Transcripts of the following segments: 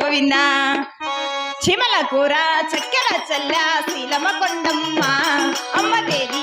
గోవింద. చీమల కూర చక్కెర చల్ల శీలమ కొండమ్మ. అమ్మ దేవి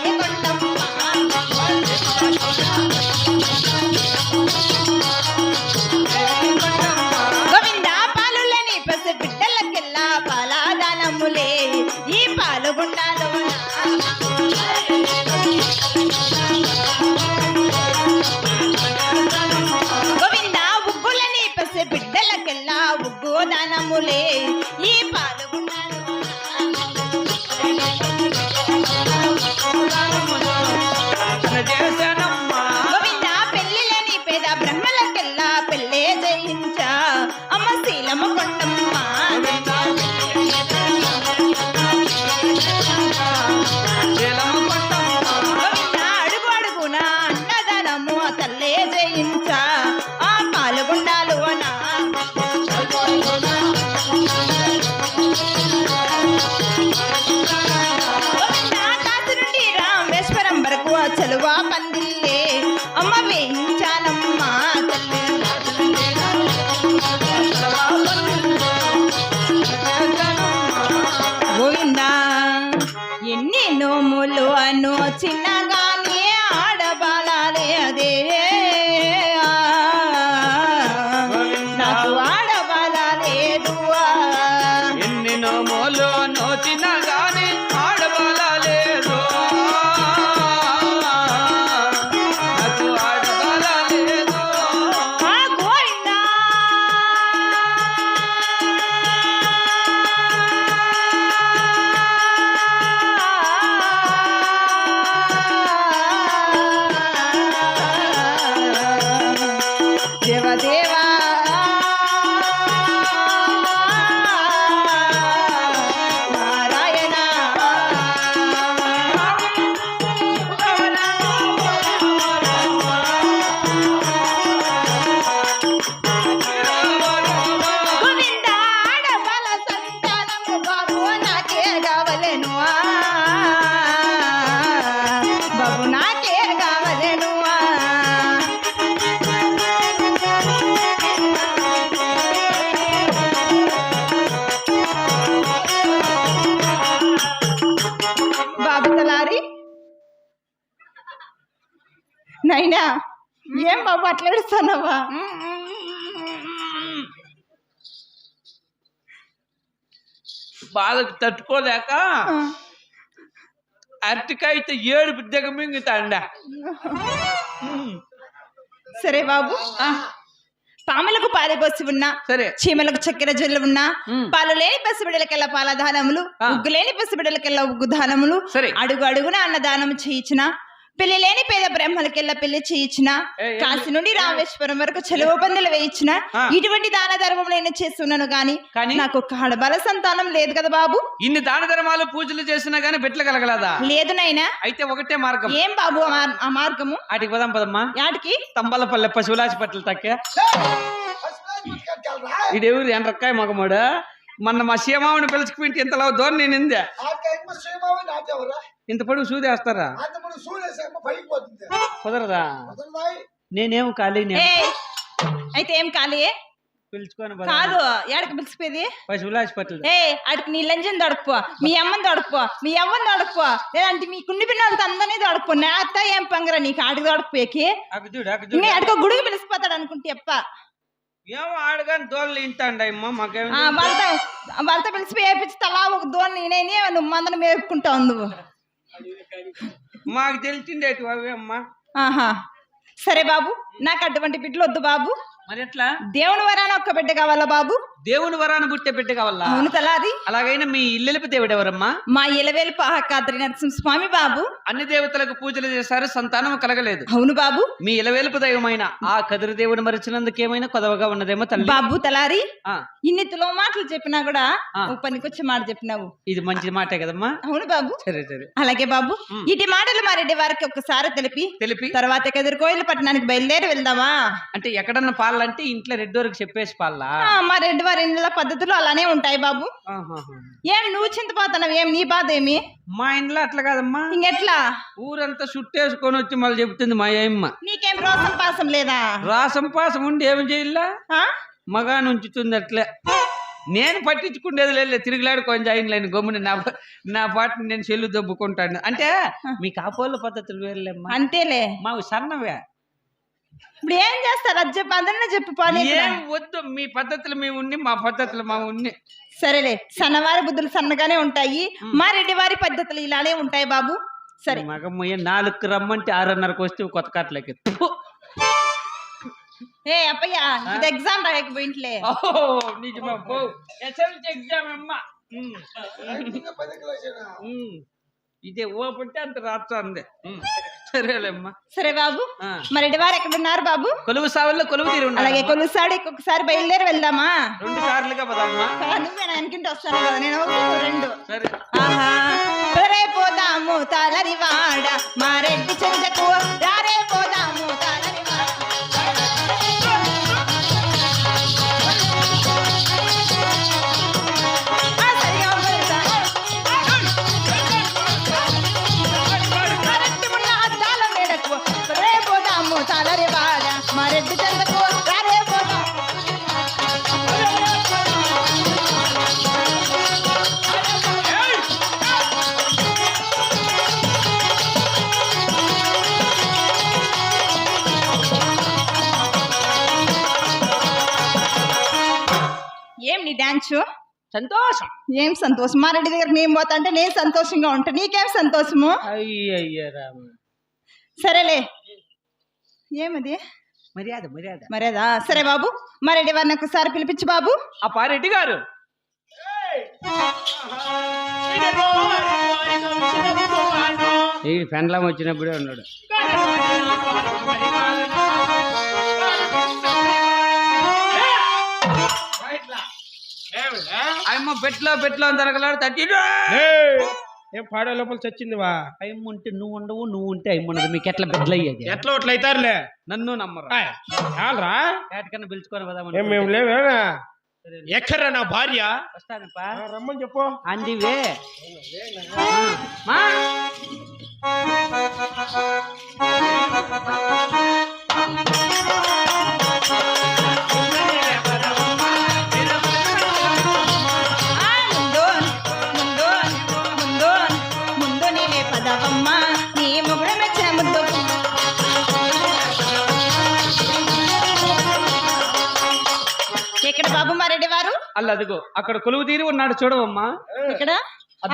నైనా ఏం బాబు అట్లా ఏడుస్తున్నావా? బాధకు తట్టుకోలేక అరటికాయతో ఏడుపు దిగమింగుతాండ సరే బాబు. పాములకు పాలు పోసి ఉన్నా సరే. చీమలకు చక్కెర జల్లు ఉన్నా. పాలు లేని పసిబిడలకెల్లా పాల దానములు. ఉగ్గు లేని పసిబిడలకెల్లా ఉగ్గు దానములు. అడుగు అడుగున అన్నదానం చేయించిన పెళ్ళి లేని పేద బ్రహ్మలకెల్లా పెళ్ళి చేయించిన కాశీ నుండి రామేశ్వరం వరకు చెలువ పందులు వేయించిన. ఇటువంటి దాన ధర్మం నేను చేస్తున్నాను గాని కానీ? నాకు ఒక ఆడబల సంతానం లేదు కదా బాబు. ఇన్ని దాన ధర్మాలు పూజలు చేసినా గానీ బిడ్డలు కలగలదా? లేదు నాయనా. అయితే ఒకటే మార్గం. ఏం బాబు ఆ మార్- ఆ మార్గము? ఆటికి పదం పదమ్మా. యాటికి? తంబలపల్లె పశువులాచి పట్ల తక్క. ఇడెవరు ఎండ్రక్కాయ మగమాడు? మొన్న మా సీమావుని పిలుచుకుపోయింటే ఇంతలో దూరం నేను ఇందే. ఇంత పొడుగు సూదేస్తారా కుదరదా? నేనేం ఖాళీ అయితే ఏం కాలే పిలుచుకొని కాదు పిలిచిపోయేది? ఏ అడికి నీ లంజన్ దొడకపో మీ అమ్మని దొడకపో మీ అవ్వని దొడకపో లేదంటే మీ కుండి పిల్లలతో అందరినీ దొడకపో నా అత్త ఏం పంగరా నీకు ఆడికి దొడకపోయేకి ఇంకా గుడికి పిలిచిపోతాడు అనుకుంటే అప్ప ఏమో ఆడగాని దోళ్ళు ఇంతండి అమ్మ మాకేం ఆ, వాళ్ళతో వాళ్ళతో పిలిచిపోయి తలా ఒక దోని నేనే నువ్వు మందను మేపుకుంటావు నువ్వు. మాకు తెలిసిండేటి అవి అమ్మా? ఆహా. సరే బాబు నాకు అటువంటి బిడ్డలు వద్దు బాబు. మరి ఎట్లా? దేవుని వరాన ఒక్క బిడ్డ కావాలా బాబు? దేవుని వరాన పుట్టే బిడ్డ కావాలా? అవును తలాది అలాగైనా మీ ఇల్లెలిపి దేవుడు ఎవరమ్మా మా ఇలవేలు పాహకాద్రి నరసింహ స్వామి బాబు. అన్ని దేవతలకు పూజలు చేశారు సంతానం కలగలేదు. అవును బాబు. మీ ఇలవేలుపు దైవమైన ఆ కదిరి దేవుడు మరిచినందుకు ఏమైనా కొదవగా ఉన్నదేమో తల్లి. బాబు తలారి ఇన్ని తులో మాటలు చెప్పినా కూడా పనికొచ్చే మాట చెప్పినావు. ఇది మంచి మాటే కదమ్మా? అవును బాబు. సరే సరే. అలాగే బాబు. ఇటు మాటలు మా రెడ్డి వారికి ఒక్కసారి తెలిపి తెలిపి. తర్వాత ఎదురుకోయిల పట్టణానికి బయలుదేరి వెళ్దామా? అంటే ఎక్కడన్నా పాలంటే ఇంట్లో రెడ్డోరికి చెప్పేసి పాలా ఆ, మా రెడ్డి వారి ఇండ్ల పద్ధతులు అలానే ఉంటాయి బాబు. ఆహాహా. ఏం నువ్వు చింతపోతున్నావు ఏం నీ బాధ ఏమి? మా ఇంట్లో అట్లా కాదమ్మా. ఇంకెట్లా? ఊరంతా చుట్టేసుకొని వచ్చి మళ్ళీ చెబుతుంది మా అమ్మ నీకేం రోసం పాసం లేదా? రాసం పాసం ఉండి ఏమి చేయాలా? ఆ? మగాని ఉంచుతుంది అట్లే. నేను పట్టించుకునేది లేదు తిరుగులాడు కొంచెం లేని గమ్ముని నా నా పాటని నేను చెల్లు దొబ్బుకుంటాను అంటే మీ కాపోళ్ళ పద్ధతులు వేరులేమ్మా. అంతేలే. మా సన్నవే. ఇప్పుడు ఏం చేస్తారు? అది చెప్పు అందరినీ చెప్పు పోనీ. ఏం వద్దు మీ పద్ధతులు మేము ఉన్ని మా పద్ధతులు మా ఉన్ని సరేలే సన్నవారి బుద్ధులు సన్నగానే ఉంటాయి. మా రెడ్డి వారి పద్ధతులు ఇలానే ఉంటాయి బాబు. సరే. మగమ్మయ్య నాలుగు రమ్మంటే ఆరున్నరకు వస్తే కొత్త కాట్లకి ఏ అప్పయ్య ఇది ఎగ్జామ్ రాయకపోయింట్లే. ఓహో నిజమా? పో. ఎస్ఎల్సి ఎగ్జామ్ అమ్మా. ఉమ్. ఉమ్. ఇదే ఓపంటే అంత రాస్తుంది ఉమ్. సరేలేమ్మా. సరే బాబు ఆ. మా రెడ్డి వారు ఎక్కడ ఉన్నారు బాబు? కొలువు సావుల్లో కొలువు తీరు అలాగే కొలుసాడి ఒక్కొక్కసారి బయలుదేరి వెళ్దామా? రెండు సార్లుగా పదమ్మా కదా నువ్వే నా వెనకింటి వస్తాను కదా నేను ఒకటి రెండు. సరే. పోదాము తాళరివాడ మా రెడ్డి చెందకు రారే సంతోషం. ఏం సంతోషం? మా రెడ్డి దగ్గర నేను పోతా అంటే నేను సంతోషంగా ఉంటా. నీకేం సంతోషము? సరేలే. ఏమది? మర్యాద మర్యాద. మరేదా సరే బాబు. మా రెడ్డి వారిని ఒకసారి పిలిపించు బాబు. ఆ పారెడ్డి గారు. ఈ పెండ్లం వచ్చినప్పుడే ఉన్నాడు. అమ్మ పెట్లో పెట్లో తిరగలాడు తట్టి ఏం పాడే లోపల చచ్చింది వా? అమ్మ ఉంటే నువ్వు ఉండవు నువ్వు ఉంటే అమ్మ ఉండదు. మీకు ఎట్లా బెడ్లు అయ్యేది? ఎట్లా అట్లా అవుతారులే నన్ను నమ్మరు? ఆయ్, చాలరా? ఏటకన్నా పిలుచుకొని మేము లేవేనా? నా భార్య? వస్తానప్పా. రమ్మని చెప్పు. అందివే. మా. ఇక్కడ బాబు మా రెడ్డి వారు? అల్ల అదిగో అక్కడ కొలువు తీరి ఉన్నాడు చూడవమ్మా. ఇక్కడ?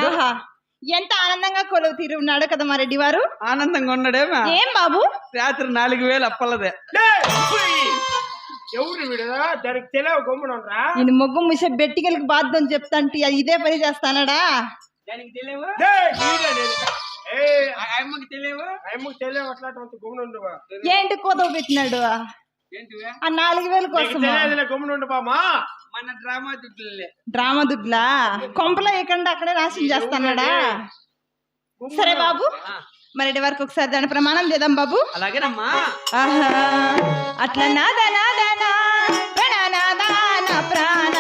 ఆహా ఎంత ఆనందంగా కొలువు తీరి ఉన్నాడు కదా మా రెడ్డి వారు? ఆనందంగా ఉన్నాడేమా? ఏం బాబు? రాత్రి నాలుగు వేలు అప్పలదే. ఎవరు వీడు? దానికి తెలియవు గమ్మునరా నేను మొగ్గు ముసే బెట్టికలకి బాధ్యం చెప్తాంటి అది ఇదే పని చేస్తానడా? దానికి తెలియవు ఏ అమ్మకి తెలియవు అమ్మకు తెలియవు అట్లా గమ్మునుండువా ఏంటి కోతవు పెట్టినాడు? ఆ నాలుగు వేల కోసం మన డ్రామా దుడ్లే డ్రామా దుడ్లా? కొంపలో ఎక్కడ అక్కడే నాశనం చేస్తానడా సరే బాబు. మరి వరకు ఒకసారి దాని ప్రమాణం చేద్దాం బాబు. అలాగేనమ్మా. ఆహా. అట్లా నాదా నాదా నా ప్రాణ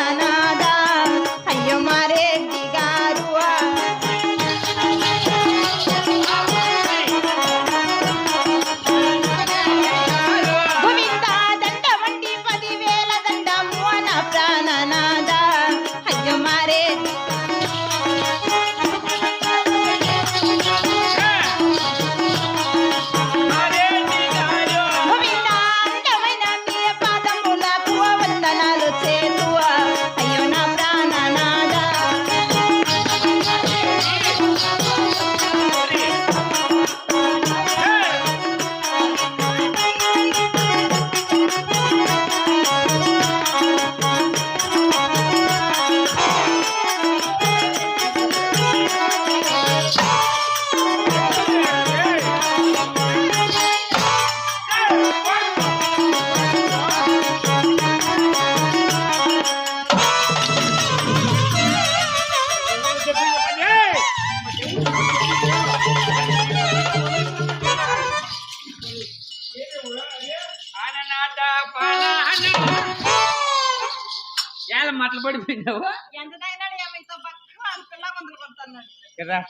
పడిపోయినావు?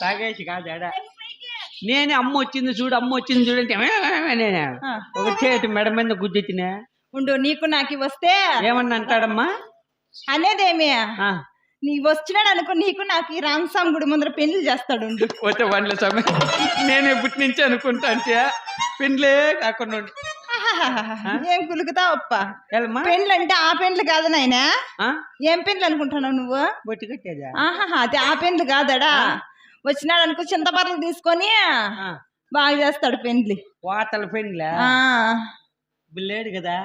తాగేసి కాదాడా నేనే అమ్మ వచ్చింది చూడు అమ్మ వచ్చింది చూడు అంటే నేను. ఒక చేతి మెడ మీద గుద్దెత్తినా? ఉండు నీకు నాకు వస్తే ఏమన్నా అంటాడమ్మా? అనేదేమి? ఆ, నీ వచ్చినాడు అనుకో నీకు నాకు ఈ రామస్వామి గుడి ముందర పెళ్ళి చేస్తాడు. పోతే వండ్ల సమయం నేను ఎప్పటి నుంచి అనుకుంటా అంటే పెండ్లే కాకుండా. ఏం కులుకుతావు అప్ప? పెండ్లు అంటే ఆ పెండ్లు కాదు నాయనా? ఏం పెండ్లు అనుకుంటున్నావు నువ్వు? బొట్టు కట్టేదా? ఆహాహా అది ఆ పెండ్లు కాదడా? వచ్చినాడు అనుకో చింతపర్లు తీసుకొని బాగా చేస్తాడు పెండ్లి. వాతల పెండ్లా? లేడు కదా?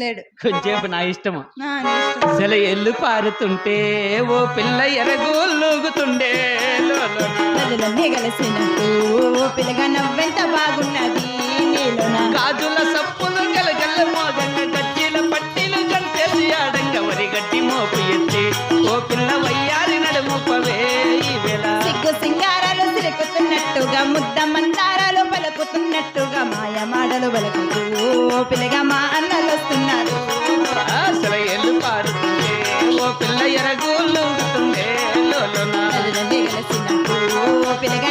లేడు. కొంచెంసేపు నా ఇష్టము. సెల ఎల్లు పారుతుంటే ఓ పిల్ల ఎరగూలుగుతుండే కలిసినట్టు ఓ పిల్లగా నవ్వెంత బాగున్నది? గాజుల సప్పులు గలగల్ల మోగంగ గజ్జీల పట్టీలు గంటేసి ఆడంగ వరి గట్టి మోపు ఎత్తి. ఓ పిల్ల వయ్యారి నడుముపవే సిగ్గు సింగారాలు సిరుకుతున్నట్టుగా ముద్ద మందారాలు పలుకుతున్నట్టుగా మాయ మాటలు పలుకుతూ ఓ పిల్లగా మా అన్నలు వస్తున్నారు. అసలు ఎల్లు పారుతుండే ఓ పిల్ల. ప్రజలన్నీ కలిసినట్టు ఓ పిల్లగా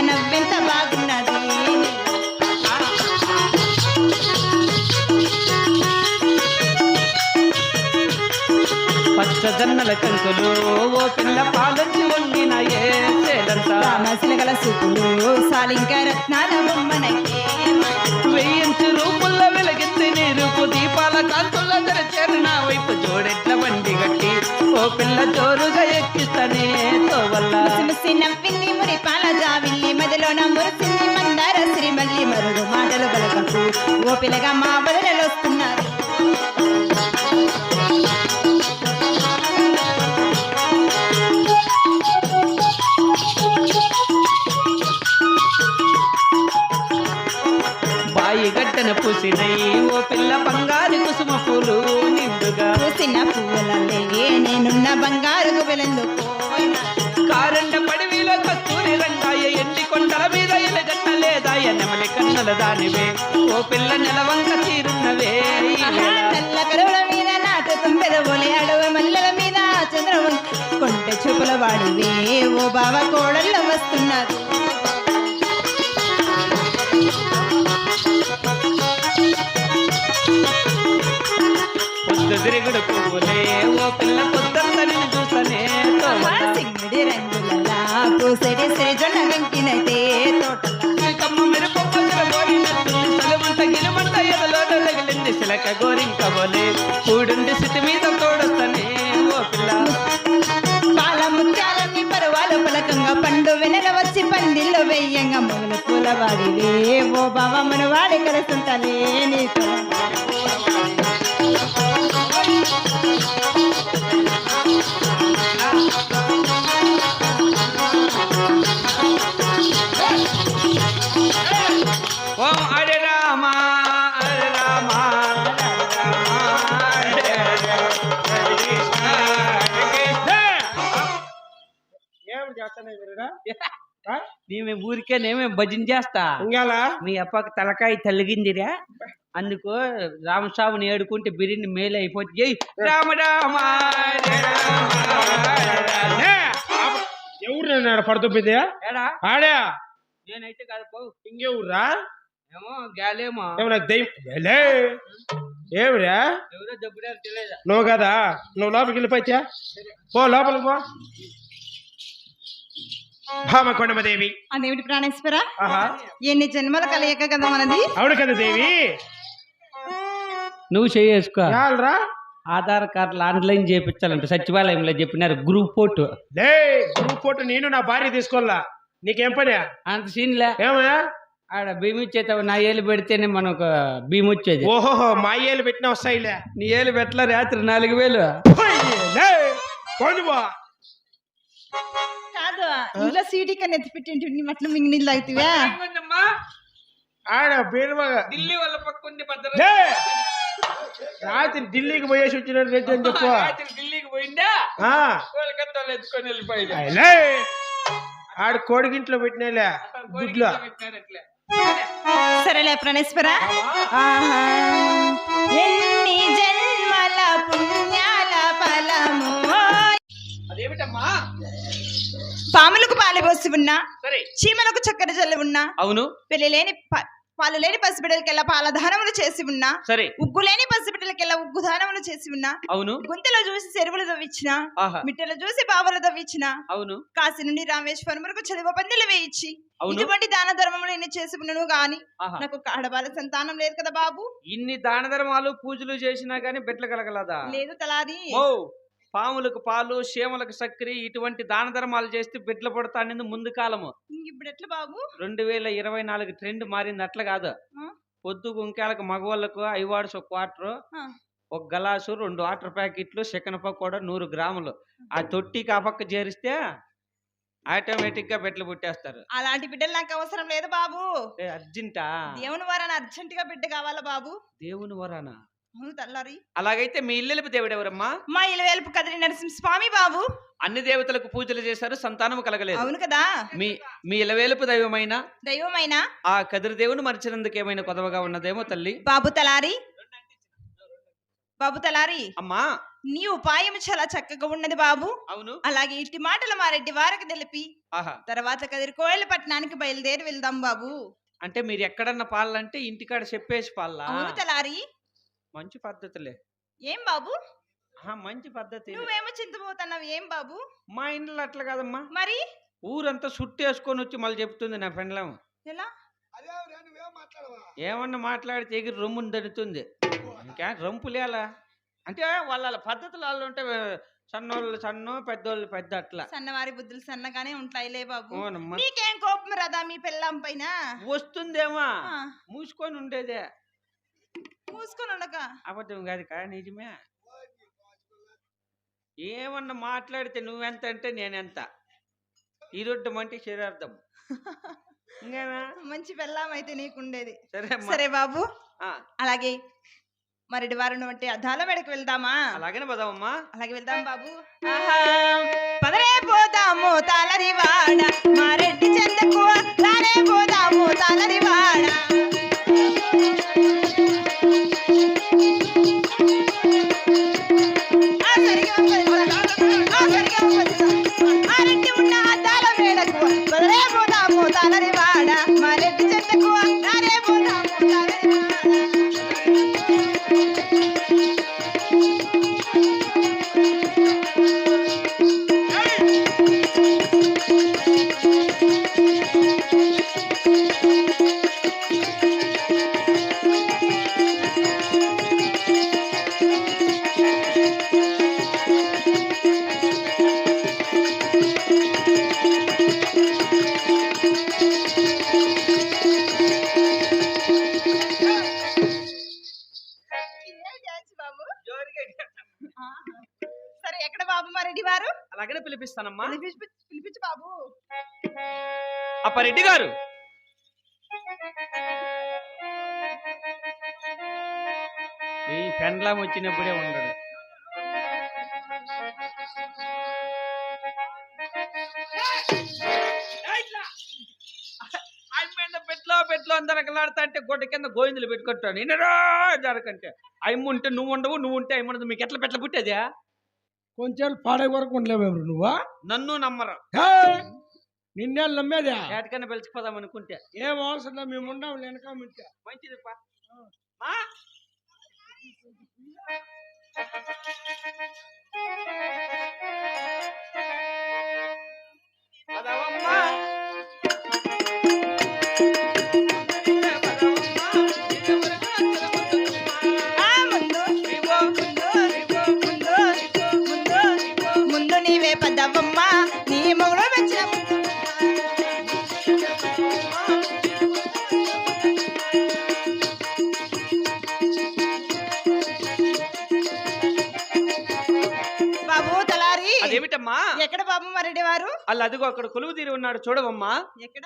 పచ్చదన్నల కంకులు ఓ పిల్ల పాలొచ్చి వండిన ఏ రామశిలగల సాలింక రత్నాల బొమ్మనకే వెయ్యించు నీరుపు దీపాల తెరచేరు నా వైపు జోడెట్ల బండి గట్టి ఓ పిల్ల జోరుగా ఎక్కిస్తానే తోవల్ల. ముసి నవ్వింది మురి పాల జావిల్లి మదిలోన మురిసింది మందార సిరిమల్లి. మరుడు మాటలు బలకకు ఓ పిల్లగా మా బదులు పూసినై ఓ పిల్ల బంగారు కుసుమ పూలు నిండుగా. పూసిన పువ్వులల్లే నేనున్న బంగారు గుబెలెందుకు కారండ పడివిలో కస్తూరి రంగాయ ఎండి కొండల మీద ఎలగట్ట లేదాయ నెమలి కన్నుల దానివే. ఓ పిల్ల నెలవంక తీరున్నవే. తెల్ల కరువుల మీద నాటు తుంపెదవులే అడవి మల్లెల మీద చంద్రవం కొంటె చూపుల వాడివే ఓ బావ కోడళ్ళు వస్తున్నారు. పొద్దు తిరుగుడు పువ్వులే. ఓ పిల్ల పొద్దంతా నిన్ను తోవల్ల. సింగిడి రంగులలా పూసెడి సిరిజొన్న వెంకినైతే తోటలా. కమ్మ మెరుపు సగమంత గిలుమంత ఎదలోన తగిలింది సిలక గోరింక బోలే కూడుండి సిటి మీద తోడొస్తనే ఓ పిల్ల. పాల ముత్యాలన్నీ పరువాలు పలకంగా పండు వెనక వచ్చి పందిల్లో వెయ్యంగా మొగలు పూల వాడివే ఓ బావ మన వాడి కలుస్తుంటలే నీతో నేమే ఊరికే నేమే భజన చేస్తా? మీ అప్పకి తలకాయ తలిగిందిరా. అందుకు రామస్వామిని ఏడుకుంటే బిర్యానీ మేలు అయిపోతుంది జై రామ రామ. ఎవరు నన్ను పడుతుంది ఏడా? ఆడా? నేనైతే కాదు పో. ఇంకెవర్రా ఏమో గాలేమో. ఏమో నాకు దయ్యం? లే ఏమిరా? ఎవరో జబ్బుడారు తెలియదు నువ్వు కదా? నువ్వు లోపలికి వెళ్ళిపోయా పో లోపలికి పో. భామ కొండమదేవి అదేమిటి ప్రాణేశ్వర? ఆహా. ఎన్ని జన్మల కలయిక కదా మనది? అవును కదా దేవి. నువ్వు చేసుకో చాలరా ఆధార్ కార్డులు ఆన్లైన్ చేయించాలంట సచివాలయంలో చెప్పినారు గ్రూప్ ఫోటో. లే గ్రూప్ ఫోటో నేను నా భార్య తీసుకోవాలా? నీకేం పని? అంత సీన్లే. ఏమయ్యా? ఆడ భీమి ఇచ్చేతావు నా ఏళ్ళు పెడితేనే మనకు భీమి వచ్చేది. ఓహోహో మా ఏళ్ళు పెట్టిన వస్తాయిలే. నీ ఏళ్ళు పెట్టలే రాత్రి నాలుగు వేలు. లే. కాదు ఇంట్లో సీడీ కన్నా మట్లు ఆడ బీరువా ఢిల్లీ వాళ్ళ పక్క ఉంది లే రాత్రి ఢిల్లీకి పోయేసి వచ్చినట్టు రెడ్డి అని చెప్పు. ఢిల్లీకి పోయిందా ఆ, కోల్కతా ఎత్తుకొని వెళ్ళిపోయింది లే. ఆడ కోడిగింట్లో పెట్టినలే గుడ్లో. సరేలే ప్రాణేశ్వర. ఎన్ని జన్మల పుణ్యాల ఫలము. అదేమిటమ్మా? పాములకు పాలు పోసి ఉన్నా చీమలకు చక్కెర జల్లి ఉన్నా అవును. పెళ్ళి లేని పాలు లేని పసిబిడ్డలకెల్లా పాల దానములు చేసి ఉన్నా సరే. ఉగ్గు లేని పసిబిడ్డలకెల్లా ఉగ్గు దానములు చేసి ఉన్నా అవును. గుంతలో చూసి చెరువులు తవ్వించిన ఆహా. మిట్టెలు చూసి బావులు తవ్వించిన అవును. కాశీ నుండి రామేశ్వరం వరకు చలువ పందిలు వేయించి ఇటువంటి దాన ధర్మములు ఎన్ని చేసి ఉన్నాను గాని నాకు ఒక ఆడవాళ్ళ సంతానం లేదు కదా బాబు. ఇన్ని దాన ధర్మాలు పూజలు చేసినా గానీ బిడ్డలు కలగలదా? లేదు తలాది. ఓ పాములకు పాలు చీమలకు చక్కెర ఇటువంటి దాన ధర్మాలు చేస్తే బిడ్డలు పుడతానేది ముందు కాలము. ఇప్పుడు ఎట్లా బాబు? రెండు వేల ఇరవై నాలుగు ట్రెండ్ మారింది అట్లా కాదు? పొద్దు గుంకాలకు మగవాళ్ళకు ఐవాడ్స్ ఒక క్వార్టర్. ఒక గలాసు రెండు వాటర్ ప్యాకెట్లు చికెన్ పకోడా నూరు గ్రాములు. ఆ. తొట్టికి ఆ పక్క చేరిస్తే ఆటోమేటిక్గా బిడ్డలు పుట్టేస్తారు. అలాంటి బిడ్డలు నాకు అవసరం లేదు బాబు. అర్జెంటా? దేవుని వారని అర్జెంట్గా బిడ్డ కావాలా బాబు? దేవుని వరానా? తల్లారి అలాగైతే మీ ఇల్లెలుపు దేవుడు ఎవరమ్మా మా ఇలవేల్పు కదిరి నరసింహ స్వామి బాబు. అన్ని దేవతలకు పూజలు చేశారు సంతానం కలగలేదు. అవును కదా? మీ మీ ఇలవేలుపు దైవమైన దైవమైన ఆ కదిరి దేవుని మరిచినందుకు ఏమైనా కొదవగా ఉన్నదేమో తల్లి? బాబు తలారి. బాబు తలారి అమ్మా! నీ ఉపాయం చాలా చక్కగా ఉన్నది బాబు. అవును. అలాగే ఇట్టి మాటలు మా రెడ్డి వారికి తెలిపి ఆహా! తర్వాత కదిరి కోయల పట్టణానికి బయలుదేరి వెళ్దాం బాబు. అంటే మీరు ఎక్కడన్నా పాలంటే ఇంటికాడ చెప్పేసి పాలా అవును తలారి. మంచి పద్ధతులే. ఏం బాబు? ఆహా, మంచి పద్ధతి నువ్వేమో చింతపోతున్నావు ఏం బాబు? మా ఇంట్లో అట్లా కాదమ్మా. మరి? ఊరంతా సుట్టేసుకొని వచ్చి మళ్ళీ చెప్తుంది నా ఫ్రెండ్లం ఎలా? ఏమన్నా మాట్లాడితే ఎగిరి రొమ్ముని దడుతుంది. ఇంకా రంపులేలా అంటే వాళ్ళ పద్ధతులు వాళ్ళు ఉంటే సన్నోళ్ళు సన్ను పెద్దోళ్ళు పెద్ద అట్లా. సన్నవారి బుద్ధులు సన్నగానే ఉంటాయిలే బాబు. నీకేం కోపం రాదా మీ పిల్లం పైన? వస్తుందేమా. మూసుకొని ఉండేదే. మూసుకొని ఉండక. అబద్ధం కాదు కా నిజమే. ఏమన్నా మాట్లాడితే నువ్వెంత అంటే నేనెంత. ఈరొడ్డు మంటే శరీరార్థం. మంచి పెళ్ళాం అయితే నీకుండేది. సరే బాబు. అలాగే మరి వారిని బట్టి అద్దాల మెడకు వెళ్దామా? అలాగనే పదామమ్మా. అలాగే వెళ్దాం బాబు. పదరే పోదాము తాళరి వాడ. మా రెడ్డి చెందకు పోదాము తాళరి పిలిపించు పిలిపించు బాబు. అప్ప రెడ్డి గారు. ఈ పెండ్లం వచ్చినప్పుడే ఉండడు. పెట్లో పెట్లో అందరకలాడుతా అంటే గొడ్డ కింద గోవిందులు పెట్టుకుంటాను నేను జరకంటే అమ్మ ఉంటే నువ్వు ఉండవు నువ్వు ఉంటే అమ్మ ఉండదు. మీకు ఎట్లా పెట్ల పుట్టేదా? కొంచెం పాడే వరకు ఉండలేవు నువ్వా? నన్ను నమ్మరు! నిన్నే నమ్మేదా? ఏటికన్నా పిలిచిపోదాం అనుకుంటే. ఏం అవసరం మేము ఉండం వెనక మిట్ట మంచిది పా అల్ల అదిగో అక్కడ కొలువు తీరి ఉన్నాడు చూడవమ్మా. ఎక్కడ?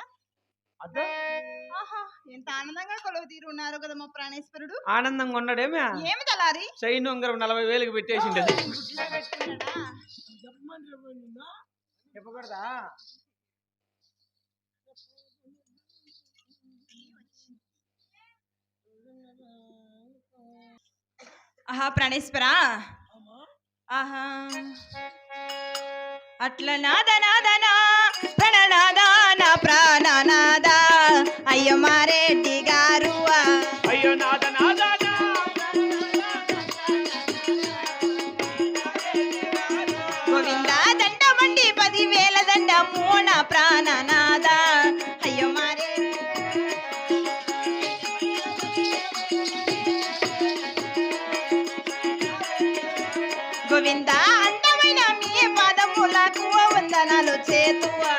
ఆహా ఎంత ఆనందంగా కొలువు తీరు ఉన్నారు కదా మా ప్రాణేశ్వరుడు. ఆనందంగా ఉన్నాడేమే? ఏమి తలారి సైన్ ఉంగరం నలభై వేలకు గుడ్లో పెట్టుకున్నాడా? చెప్పకూడదా? ఆహా ప్రాణేశ్వర? ఆహా. అట్ల నాద నాదనా పూర్ణ ప్రాణనాద. అయ్యో మారే. గోవింద అందమైన మీ పాదములకు వందనాలు చేతువా.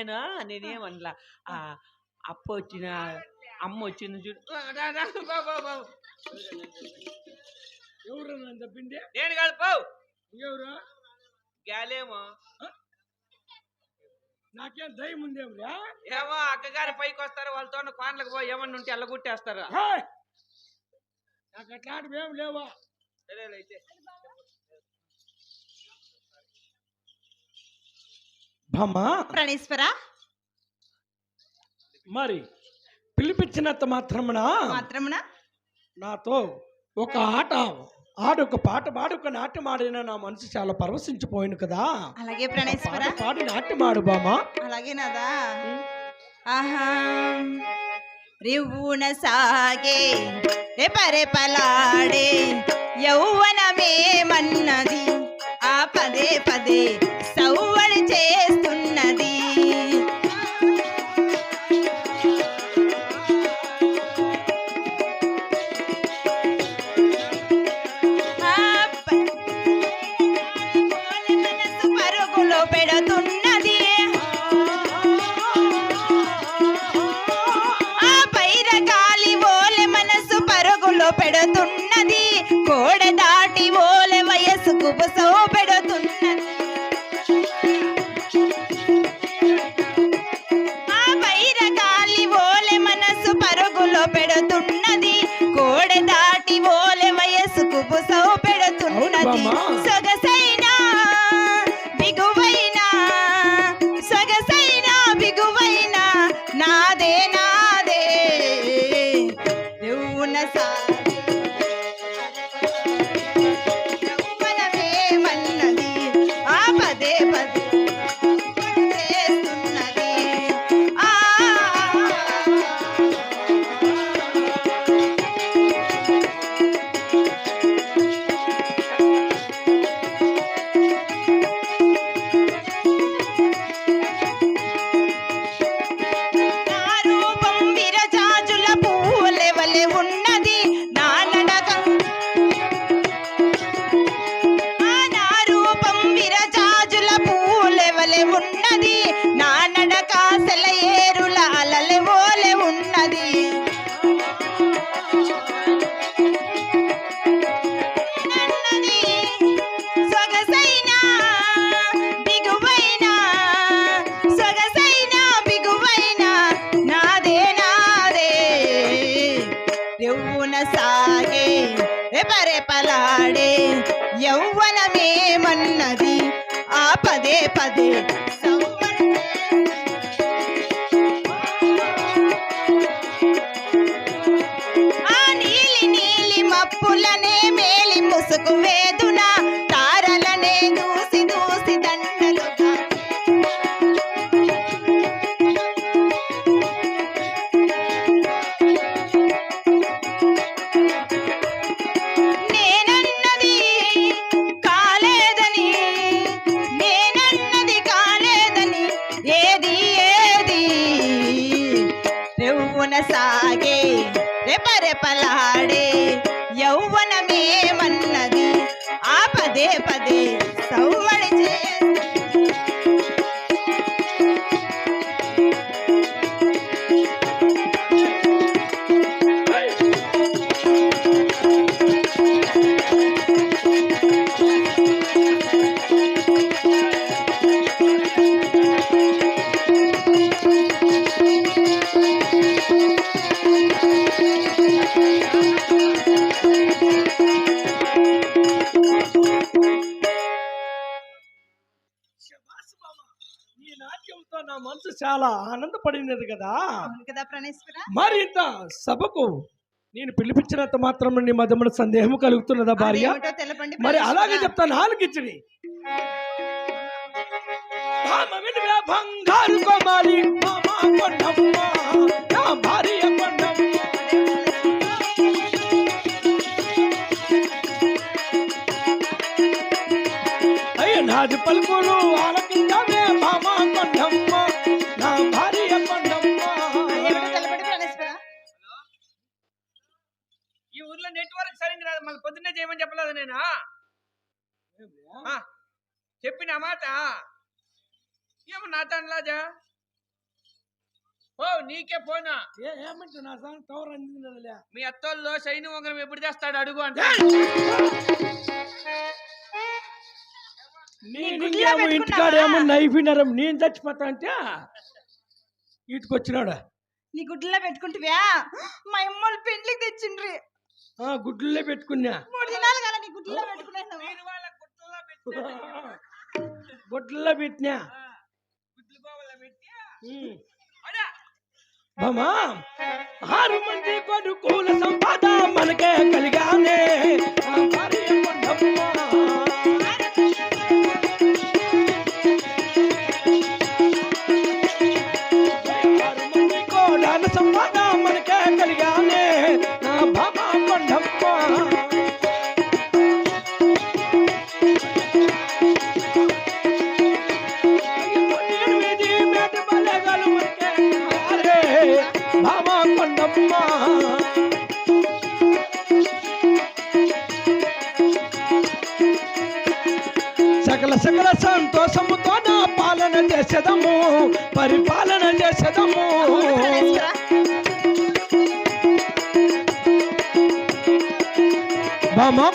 నేను నేనేమనలా ఆ అప్ప వచ్చిన అమ్మ వచ్చింది చూడు. ఎవరు చెప్పింది నేను కాదు పావు ఎవరు? గాలేమో నాకేం దయ్యం ఉందేమిరా ఏమో అక్కగారి పైకి వస్తారు వాళ్ళతో కోనలకు పోయి ఏమన్నా ఉంటే అల్లగొట్టేస్తారు హాయ్! నాకు అట్లాంటివి ఏం లేవా? బామ్మ ప్రణీశ్వర? మరి పిలిపించినంత మాత్రమున? మాత్రమున? నాతో ఒక ఆట ఆడొక పాట పాడి ఒక నాట్యం ఆడిన నా మనసు చాలా పరవశించిపోయింది కదా. అలాగే ప్రణీశ్వర. పాడి నాట్యం ఆడు బామ్మ అలాగే నాదా. ఆహా. రివ్వున సాగే రెపరెపలాడే యౌవనమేమన్నది ఆ పదే పదే సౌవడి చేస్తున్నది. ఆ ప- పెడుతున్నది. ఆ పైర గాలి ఓలె మనసు పరుగులో పెడుతున్నది మేలి ముసుగు ఆనందపడినది కదా. కదా ప్రణేశ్వర? మరి ఇంత సభకు నేను పిలిపించినంత మాత్రం నీ మధ్యమున సందేహం కలుగుతున్నదా భార్య? తెలపండి మరి. అలాగే చెప్తాను వినువే బంగారు నా భార్య అయ్య నాది పలుకులు ఆలకించవే మామ కొండమ్మ. నా భార్య ఈ ఊర్లో నెట్వర్క్ సరిగ్గా రాదు. మళ్ళీ పొద్దున్నే చేయమని చెప్పలేదు నేను? చెప్పిన మాట. ఏమో నా తండ్లాజా ఓ నీకే ఫోనా? ఏ ఏమంటున్నా సార్ టవర్ అందిందిలే మీ అత్తోళ్ళు శైని ఉంగరం ఎప్పుడు చేస్తాడు అడుగు అంటే. నేను గుడ్లో ఇంకేమో పెట్టుకున్నావా? ఇంటికాడ ఏమో నైఫ్ వినరం నేను చచ్చిపోతా అంటే ఇటుకొచ్చినాడు నీ గుడ్లలో పెట్టుకుంటువ్యా? మా అమ్మోళ్ళు పెండ్లికి తెచ్చిండ్రి. ఆ గుడ్లే పెట్టుకున్నా. మూడు దినాలు కదా నీ గుడ్లలో పెట్టుకున్నాను పెట్టినట్టు. గుడ్లలో పెట్టినా. బామా ఆరు మంది కొడుకుల పరిపాలన చేసేదము. బామా